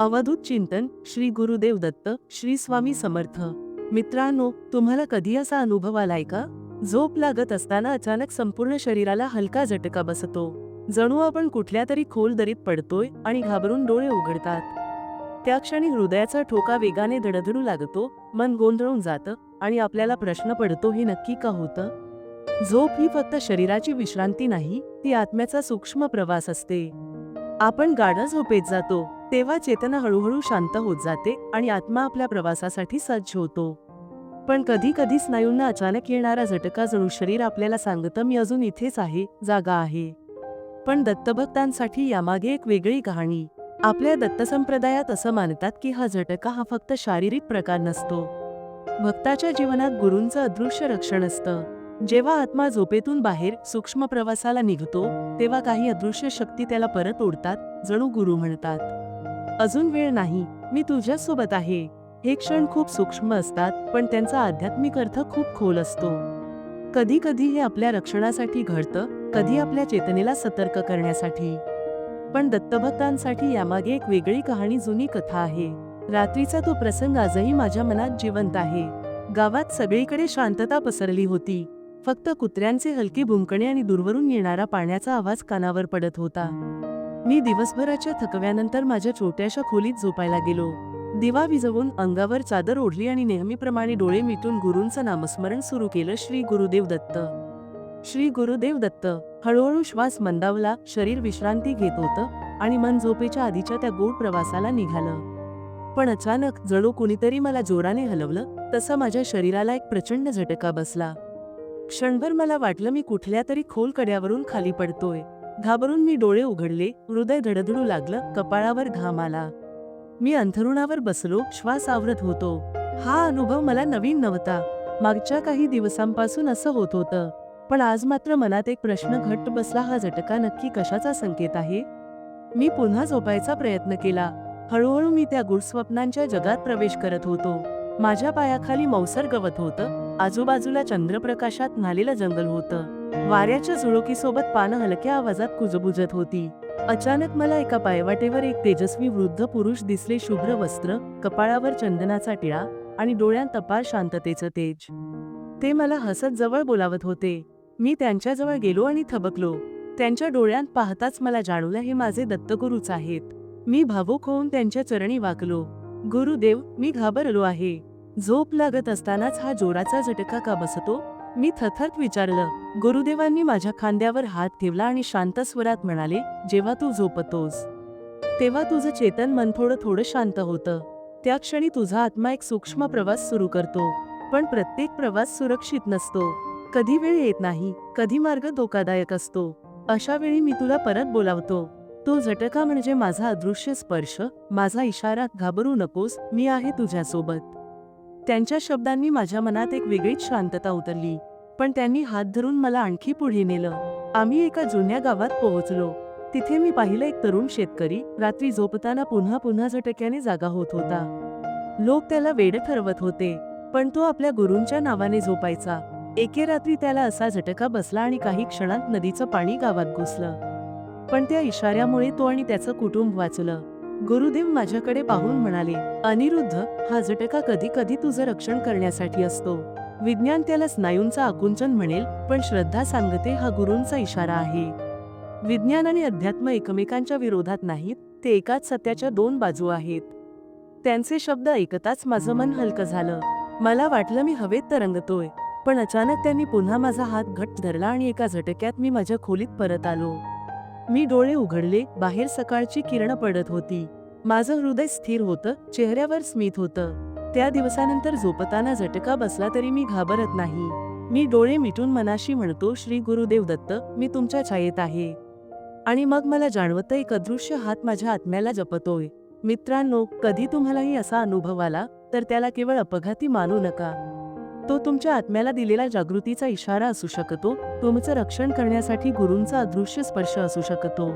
अवधूत चिंतन श्री गुरुदेव दत्त श्री स्वामी समर्थ. मित्रांनो तुम्हाला कधी असा अनुभव आलाय का? झोप लागत असताना अचानक संपूर्ण शरीराला हलका झटका बसतो. जणू आपण कुठल्या तरी खोल दरीत पडतोय आणि घाबरून डोळे उघडतात. त्या क्षणी हृदयाचा ठोका वेगाने धडधडू लागतो मन गोंधळून जातं आणि आपल्याला प्रश्न पडतो हे नक्की का होतं? झोप ही फक्त शरीराची विश्रांती नाही ती आत्म्याचा सूक्ष्म प्रवास असते. आपण गाणं झोपेत जातो. तेव्हा चेतना हळूहळू शांत होत जाते आणि आत्मा आपल्या प्रवासासाठी सज्ज होतो. पण कधी कधी स्नायूंना अचानक येणारा झटका जणू शरीर आपल्याला सांगतं मी अजून इथेच आहे जागा आहे. पण दत्तभक्तांसाठी यामागे एक वेगळी कहाणी. आपल्या दत्त संप्रदायात असं मानतात की हा झटका हा फक्त शारीरिक प्रकार नसतो. भक्ताच्या जीवनात गुरूंचं अदृश्य रक्षण असतं. जेव्हा आत्मा झोपेतून बाहेर सूक्ष्म प्रवासाला निघतो तेव्हा काही अदृश्य शक्ती त्याला परत ओढतात जणू गुरु म्हणतात. अजून वेळ नाही मी तुझ्यासोबत आहे. हे क्षण खूप सूक्ष्म असतात पण त्यांचा आध्यात्मिक अर्थ खूप खोल असतो. कधी कधी हे आपल्या रक्षणासाठी घडतं कधी आपल्या चेतनेला सतर्क करण्यासाठी. पण दत्तभक्तांसाठी यामागे एक वेगळी कहाणी जुनी कथा आहे. रात्रीचा तो प्रसंग आजही माझ्या मनात जिवंत आहे. गावात सगळीकडे शांतता पसरली होती. फक्त कुत्र्यांचे हलके भुंकणे आणि दूरवरून येणारा पाण्याचा आवाज कानावर पडत होता. मी दिवसभराच्या थकव्यानंतर माझ्या छोट्याशा खोलीत झोपायला गेलो. दिवा विजवून अंगावर चादर ओढली आणि नेहमीप्रमाणे डोळे मिटून गुरूंचं नामस्मरण सुरू केलं श्री गुरुदेव दत्त. श्री गुरुदेव दत्त हळूहळू श्वास मंदावला शरीर विश्रांती घेत होतं आणि मन झोपेच्या आधीच्या त्या गोड प्रवासाला निघालं. पण अचानक जणू कुणीतरी मला जोराने हलवलं तसं माझ्या शरीराला एक प्रचंड झटका बसला. क्षणभर मला वाटलं मी कुठल्या तरी खोल कड्यावरून खाली पडतोय. घाबरून मी डोळे उघडले हृदय धडधडू लागलं कपाळावर घाम आला. मी अंथरुणावर बसलो श्वास आवरत होतो. हा अनुभव मला नवीन नव्हता. मागच्या काही दिवसांपासून असं होत होतं. पण आज मात्र मनात एक प्रश्न घट्ट बसला हा झटका नक्की कशाचा संकेत आहे? मी पुन्हा झोपायचा प्रयत्न केला. हळूहळू मी त्या गुडस्वप्नांच्या जगात प्रवेश करत होतो. माझ्या पायाखाली मौसर गवत होतं. आजूबाजूला चंद्रप्रकाशात न्हालेलं जंगल होतं. वाऱ्याच्या झुळुकीसोबत पानं हलक्या आवाजात कुजबुजत होती. अचानक मला एका पायवाटेवर एक तेजस्वी वृद्ध पुरुष दिसले शुभ्र वस्त्र कपाळावर चंदनाचा टिळा आणि डोळ्यात तपार शांततेचं तेज. ते मला हसत जवळ बोलावत होते. मी त्यांच्याजवळ गेलो आणि थबकलो. त्यांच्या डोळ्यात पाहताच मला जाणवलं हे माझे दत्तगुरूच आहेत. मी भावूक होऊन त्यांच्या चरणी वाकलो. गुरुदेव मी घाबरलो आहे. झोप लागत असतानाच हा जोराचा झटका का बसतो? मी थथत विचारलं गुरुदेवांनी माझ्या खांद्यावर हात ठेवला आणि शांत स्वरात म्हणाले जेव्हा तू झोपतोस तेव्हा तुझं चेतन मन थोडं थोडं शांत होतं. त्या क्षणी तुझा आत्मा एक सूक्ष्म प्रवास सुरू करतो पण प्रत्येक प्रवास सुरक्षित नसतो. कधी वेळ येत नाही कधी मार्ग धोकादायक असतो. अशा वेळी मी तुला परत बोलावतो. तो झटका म्हणजे माझा अदृश्य स्पर्श माझा इशारा घाबरू नकोस मी आहे तुझ्यासोबत. त्यांच्या शब्दांनी माझ्या मनात एक वेगळीच शांतता उतरली. पण त्यांनी हात धरून मला आणखी पुढे नेलं. आम्ही एका जुन्या गावात पोहोचलो. तिथे मी पाहिलं एक तरुण शेतकरी रात्री झोपताना पुन्हा पुन्हा झटक्याने जागा होत होता. लोक त्याला वेड ठरवत होते पण तो आपल्या गुरूंच्या नावाने झोपायचा. एके रात्री त्याला असा झटका बसला आणि काही क्षणात नदीचं पाणी गावात घुसलं. पण त्या इशाऱ्यामुळे तो आणि त्याचं कुटुंब वाचलं. गुरुदेव माझ्याकडे पाहून म्हणाले अनिरुद्ध हा झटका कधी कधी तुझं रक्षण करण्यासाठी असतो. विज्ञान त्याला स्नायूंचा आकुंचन म्हणेल पण श्रद्धा सांगते हा गुरूंचा इशारा आहे. विज्ञान आणि अध्यात्म एकमेकांच्या विरोधात नाहीत ते एकाच सत्याच्या दोन बाजू आहेत. त्यांचे शब्द ऐकताच माझं मन हलकं झालं. मला वाटलं मी हवेत तरंगतोय पण अचानक त्यांनी पुन्हा माझा हात घट धरला आणि एका झटक्यात मी माझ्या खोलीत परत आलो. मी डोळे उघडले बाहेर सकाळची किरण पडत होती. माझं हृदय स्थिर होतं चेहऱ्यावर स्मित होतं. त्या दिवसानंतर झोपताना झटका बसला तरी मी घाबरत नाही. मी डोळे मिटून मनाशी म्हणतो श्री गुरुदेव दत्त मी तुमच्या छायेत आहे. आणि मग मला जाणवतं एक अदृश्य हात माझ्या आत्म्याला जपतोय. मित्रांनो कधी तुम्हालाही असा अनुभव आला तर त्याला केवळ अपघाती मानू नका. तो तुमच्या आत्म्याला दिलेला जागृतीचा इशारा असू शकतो. तुमचं रक्षण करण्यासाठी गुरूंचा अदृश्य स्पर्श असू शकतो.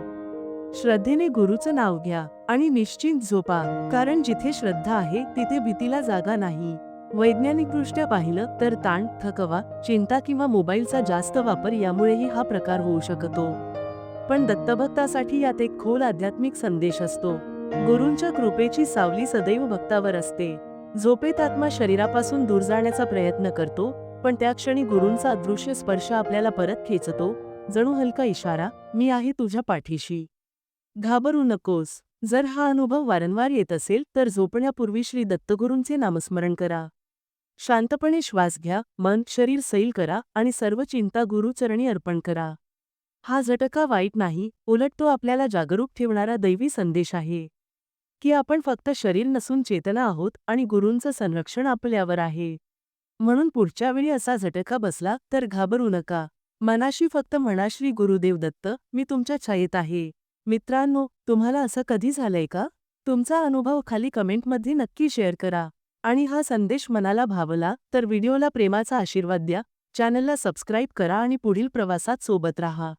श्रद्धेने गुरुचं नाव घ्या आणि निश्चिंत झोपा कारण जिथे श्रद्धा आहे तिथे भीतीला जागा नाही. वैज्ञानिकदृष्ट्या पाहिलं तर ताण थकवा चिंता किंवा मोबाईलचा जास्त वापर यामुळेही हा प्रकार होऊ शकतो. पण दत्तभक्तासाठी यात एक खोल आध्यात्मिक संदेश असतो. गुरूंच्या कृपेची सावली सदैव भक्तावर असते. झोपेत आत्मा शरीरापासून दूर जाण्याचा प्रयत्न करतो पण त्या क्षणी गुरूंचा अदृश्य स्पर्श आपल्याला परत खेचतो. जणू हलका इशारा मी आहे तुझ्या पाठीशी. घाबरू नकोस. जर हा अनुभव वारंवार येत असेल तर झोपण्यापूर्वी श्री दत्तगुरूंचे नामस्मरण करा. शांतपणे श्वास घ्या मन शरीर सैल करा आणि सर्व चिंता गुरुचरणी अर्पण करा. हा झटका वाईट नाही उलट तो आपल्याला जागरूक ठेवणारा दैवी संदेश आहे. की आपण फक्त शरीर नसून चेतना आहोत आणि गुरूंचं संरक्षण आपल्यावर आहे. म्हणून पुढच्या वेळी असा झटका बसला तर घाबरू नका. मनाशी फक्त म्हणा श्री गुरुदेव दत्त मी तुमच्या छायेत आहे. मित्रांनो तुम्हाला असं कधी झालंय का? तुमचा अनुभव खाली कमेंटमध्ये नक्की शेअर करा. आणि हा संदेश मनाला भावला तर व्हिडिओला प्रेमाचा आशीर्वाद द्या. चॅनलला सबस्क्राईब करा आणि पुढील प्रवासात सोबत राहा.